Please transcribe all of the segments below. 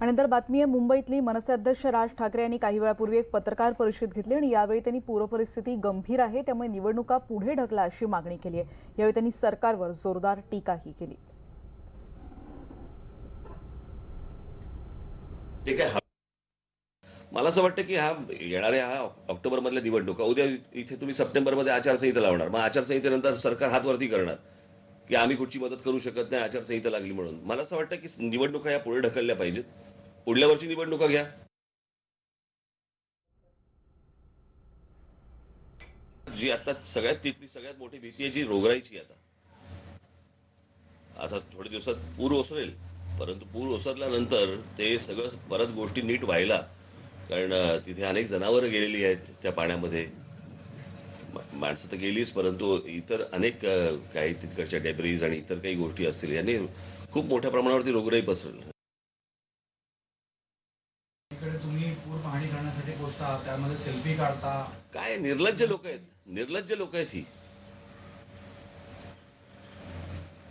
आणि नंतर बातमी आहे मुंबईतली मनसे अध्यक्ष राज ठाकरे यांनी काही वेळापूर्वी एक पत्रकार परिषद घेतली आणि यावेळी त्यांनी पूरपरिस्थिती गंभीर आहे त्यामुळे निवडणुका पुढे ढकला अशी मागणी केली आहे. यावेळी त्यांनी सरकारवर जोरदार टीकाही केली. ठीक आहे हा- मला असं वाटतं की हा येणाऱ्या हा ऑक्टोबर मधल्या निवडणुका उद्या इथे तुम्ही सप्टेंबरमध्ये आचारसंहिता लावणार. मग आचारसंहितेनंतर सरकार हातवरती करणार की आम्ही कुठची मदत करू शकत नाही आचारसंहिता लागली म्हणून. मला असं वाटतं की निवडणुका या पुढे ढकलल्या पाहिजेत. पुढल्या वर्षी निवडणुका घ्या. जी आता सगळ्यात तिथली सगळ्यात मोठी भीती आहे जी रोगराईची आता. आता थोड्या दिवसात पूर ओसरेल परंतु पूर ओसरल्यानंतर ते सगळं परत गोष्टी नीट व्हायला कारण तिथे अनेक जनावरं गेलेली आहेत त्या पाण्यामध्ये. माणसं तर गेलीच परंतु इतर अनेक काही तिकडच्या डेब्रीज आणि इतर काही गोष्टी असतील याने खूप मोठ्या प्रमाणावरती रोगराई पसरली इकडे तुम्ही पूर पाहणी करण्यासाठी पोहोचता त्यामध्ये सेल्फी काढता. काय निर्लज्ज लोक आहेत? निर्लज्ज लोक आहेत ही.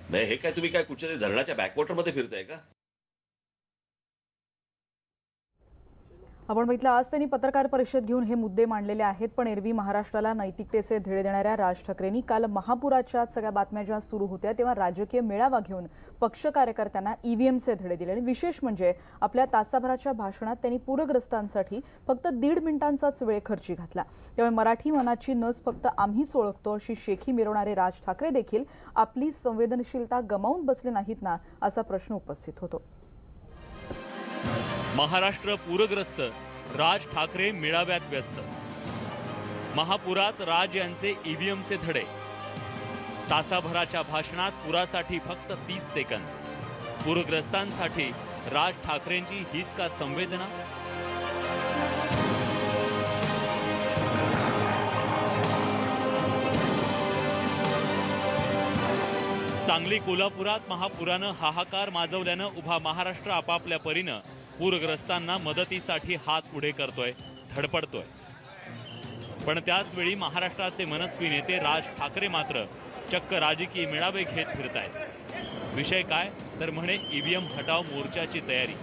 नाही हे काय तुम्ही काय कुठच्या धरणाच्या बॅकवॉटरमध्ये फिरताय का? आपण बघितलं आज त्यांनी पत्रकार परिषद घेऊन हे मुद्दे मांडलेले आहेत पण एरवी महाराष्ट्राला नैतिकतेचे धडे देणाऱ्या राज ठाकरेंनी काल महापुराच्या सगळ्या बातम्या जेव्हा सुरू होत्या तेव्हा राजकीय मेळावा घेऊन पक्ष कार्यकर्त्यांना ईव्हीएमचे धडे दिले आणि विशेष म्हणजे आपल्या तासाभराच्या भाषणात त्यांनी पूरग्रस्तांसाठी फक्त दीड मिनिटांचाच वेळ खर्ची घातला. त्यामुळे मराठी मनाची नस फक्त आम्हीच ओळखतो अशी शेखी मिरवणारे राज ठाकरे देखील आपली संवेदनशीलता गमावून बसले नाहीत ना असा प्रश्न उपस्थित होतो. महाराष्ट्र पूरग्रस्त राज ठाकरे मेळाव्यात व्यस्त. महापुरात राज यांचे ईव्हीएमचे धडे. तासाभराच्या भाषणात पुरासाठी फक्त तीस सेकंद. पूरग्रस्तांसाठी राज ठाकरेंची हीच का संवेदना? सांगली कोल्हापुरात महापुरानं हाहाकार माजवल्यानं उभा महाराष्ट्र आपापल्या परीनं पूरग्रस्तांना मदतीसाठी हात पुढे करतोय धडपडतोय. पण त्याचवेळी महाराष्ट्राचे मनस्वी नेते राज ठाकरे मात्र चक्क राजकीय मेळावे घेत फिरतायत. विषय काय? तर म्हणे ईव्हीएम हटाव मोर्चाची तयारी.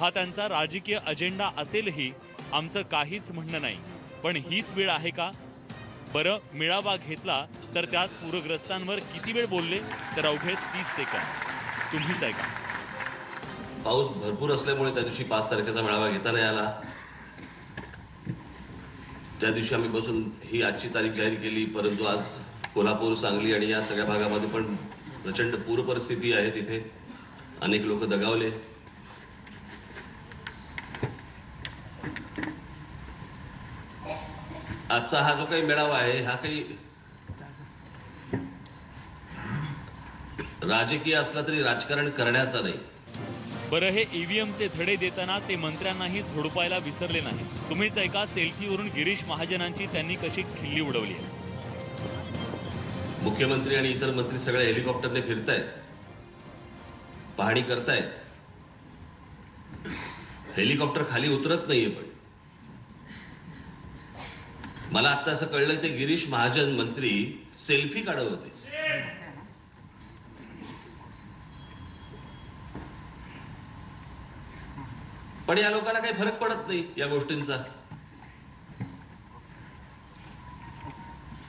हा त्यांचा राजकीय अजेंडा असेलही आमचं काहीच म्हणणं नाही. पण हीच वेळ आहे का? बरं मेळावा घेतला तर त्यात पूरग्रस्तांवर किती वेळ बोलले? तर अवघे तीस सेकंद. तुम्हीच ऐका. पाऊस भरपूर असल्यामुळे त्या दिवशी पाच तारखेचा मेळावा घेता नाही आला त्या दिवशी आम्ही बसून ही आजची तारीख जाहीर केली परंतु आज कोल्हापूर सांगली आणि या सगळ्या भागामध्ये पण प्रचंड पूर परिस्थिती आहे तिथे. अनेक लोक दगावले. आजचा हा जो काही मेळावा आहे हा काही राजकीय असला तरी राजकारण करण्याचा नाही. बरं हे ईव्हीएमचे धडे देताना ते मंत्र्यांनाही झोडपायला विसरले नाही तुम्हीच ऐका सेल्फीवरून गिरीश महाजनांची त्यांनी कशी खिल्ली उडवली आहे. मुख्यमंत्री आणि इतर मंत्री सगळे हेलिकॉप्टरने फिरतायत पाहणी करतायत. हेलिकॉप्टर खाली उतरत नाहीये पण. मला आता असं कळलं ते गिरीश महाजन मंत्री सेल्फी काढत होते. पण या लोकांना काही फरक पडत नाही या गोष्टींचा.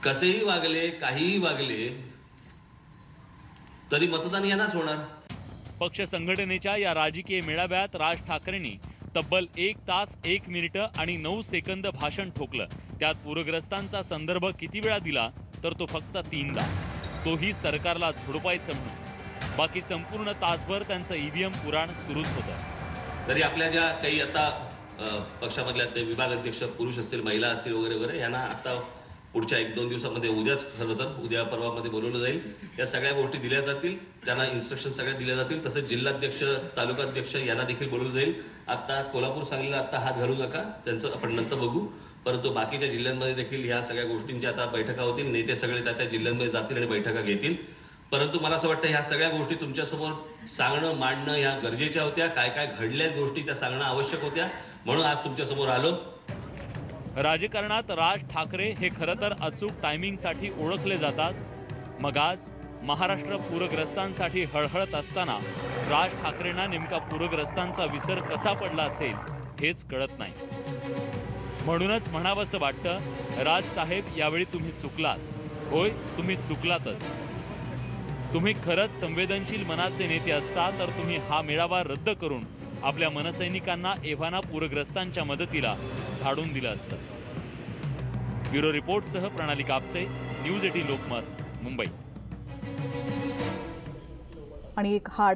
कसेही वागले काहीही वागले तरी मतदान यांनाच होणार. पक्ष संघटनेच्या या राजकीय मेळाव्यात राज ठाकरेंनी तब्बल एक तास एक मिनिटं आणि नऊ सेकंद भाषण ठोकलं. त्यात पूरग्रस्तांचा संदर्भ किती वेळा दिला तर तो फक्त तीनदा. तोही सरकारला झोडपायचं म्हणून. बाकी संपूर्ण तासभर त्यांचं ईव्हीएम पुराण सुरूच होतं. तरी आपल्या ज्या काही आता पक्षामधल्या विभाग अध्यक्ष पुरुष असतील महिला असतील वगैरे वगैरे यांना आता पुढच्या एक दोन दिवसामध्ये उद्याच खरं तर उद्या परवामध्ये बोलवलं जाईल. या सगळ्या गोष्टी दिल्या जातील. त्यांना इन्स्ट्रक्शन सगळ्या दिल्या जातील. तसेच जिल्हाध्यक्ष तालुकाध्यक्ष यांना देखील बोलवलं जाईल. आता कोल्हापूर सांगलीला आता हात घालू नका. त्यांचं आपण नंतर बघू. परंतु बाकीच्या जिल्ह्यांमध्ये देखील ह्या सगळ्या गोष्टींच्या आता बैठका होतील. नेते सगळे त्या त्या जिल्ह्यांमध्ये जातील आणि बैठका घेतील. परंतु मला असं वाटतं ह्या सगळ्या गोष्टी तुमच्यासमोर सांगणं मांडणं ह्या गरजेच्या होत्या. काय काय घडल्या गोष्टी त्या सांगणं आवश्यक होत्या. म्हणून आज तुमच्यासमोर आलो. राजकारणात राज ठाकरे हे खरं तर अचूक टायमिंगसाठी ओळखले जातात. मग आज महाराष्ट्र पूरग्रस्तांसाठी हळहळत असताना राज ठाकरेंना नेमका पूरग्रस्तांचा विसर कसा पडला असेल हेच कळत नाही. म्हणूनच म्हणावंसं वाटतं राज साहेब यावेळी तुम्ही चुकलात. होय तुम्ही चुकलातच. तुम्ही खरंच संवेदनशील मनाचे नेते असता तर तुम्ही हा मेळावा रद्द करून आपल्या मनसैनिकांना एव्हाना पूरग्रस्तांच्या मदतीला धाडून दिलं असतं. ब्युरो रिपोर्टसह प्रणाली कापसे न्यूज एटी लोकमत मुंबई. आणि एक हाड